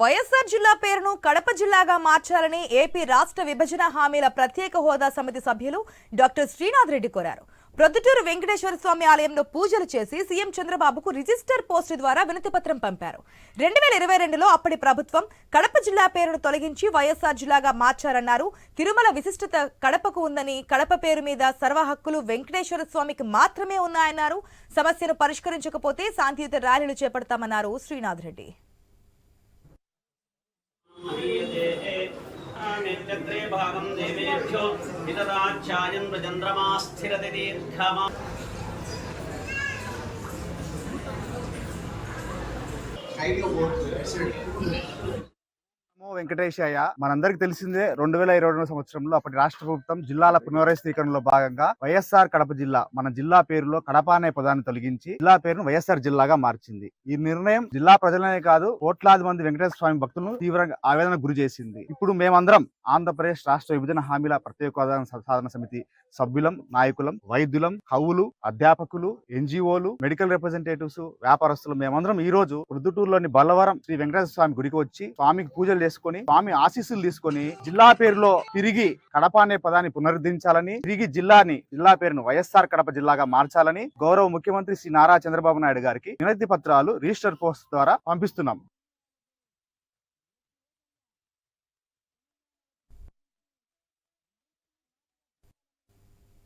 వైఎస్ఆర్ జిల్లా పేరును కడప జిల్లాగా మార్చాలని ఏపీ రాష్ట్ర విభజన హామీల ప్రత్యేక హోదా సమితి సభ్యులు డాక్టర్ శ్రీనాథ్ రెడ్డి కోరారు. ప్రొద్దుటూరు వెంకటేశ్వర స్వామి ఆలయంలో పూజలు చేసి సీఎం చంద్రబాబుకు రిజిస్టర్ పోస్టు ద్వారా వినతిపత్రం పంపారు. రెండు వేల ఇరవై రెండులో అప్పటి ప్రభుత్వం కడప జిల్లా పేరును తొలగించి వైఎస్ఆర్ జిల్లాగా మార్చారన్నారు. తిరుమల విశిష్టత కడపకు ఉందని కడప పేరు మీద సర్వ హక్కులు వెంకటేశ్వర స్వామికి మాత్రమే ఉన్నాయన్నారు. సమస్యను పరిష్కరించకపోతే శాంతియుత ర్యాలీలు చేపడతామన్నారు శ్రీనాథ్ రెడ్డి. चक्रे भागं देवेभ्यो विददाच्छायन् प्रचन्द्रमा स्थिरति दीर्घमा கைட்ல போட்டு నమో వెంకటేశయ్య మనందరికి తెలిసిందే రెండు వేల ఇరవై రెండు సంవత్సరంలో అప్పటి రాష్ట్ర ప్రభుత్వం జిల్లాల పునర్వ్యవస్థీకరణలో భాగంగా వైఎస్ఆర్ కడప జిల్లా మన జిల్లా పేరులో కడప అనే పదాన్ని తొలగించి జిల్లా పేరును వైఎస్ఆర్ జిల్లాగా మార్చింది. ఈ నిర్ణయం జిల్లా ప్రజలనే కాదు కోట్లాది మంది వెంకటేశ్వర స్వామి భక్తులను తీవ్రంగా ఆవేదన గురి చేసింది. ఇప్పుడు మేమందరం ఆంధ్రప్రదేశ్ రాష్ట్ర విభజన హామీల ప్రత్యేక హోదా సాధన సమితి సభ్యులం నాయకులం వైద్యులం కవులు అధ్యాపకులు ఎన్జిఓలు మెడికల్ రిప్రజెంటేటివ్స్ వ్యాపారస్తులు మేమందరం ఈ రోజు ప్రొద్దుటూరులోని బల్లవరం శ్రీ వెంకటేశ్వర స్వామి గుడికి వచ్చి స్వామికి పూజలు చేసుకుని స్వామి ఆశీస్సులు తీసుకొని జిల్లా పేరులో తిరిగి కడప అనే పదాన్ని పునరుద్ధరించాలని తిరిగి జిల్లాని జిల్లా పేరును వైఎస్ఆర్ కడప జిల్లాగా మార్చాలని గౌరవ ముఖ్యమంత్రి శ్రీ నారా చంద్రబాబు నాయుడు గారికి వినతి పత్రాలు రిజిస్టర్ పోస్ట్ ద్వారా పంపిస్తున్నాం.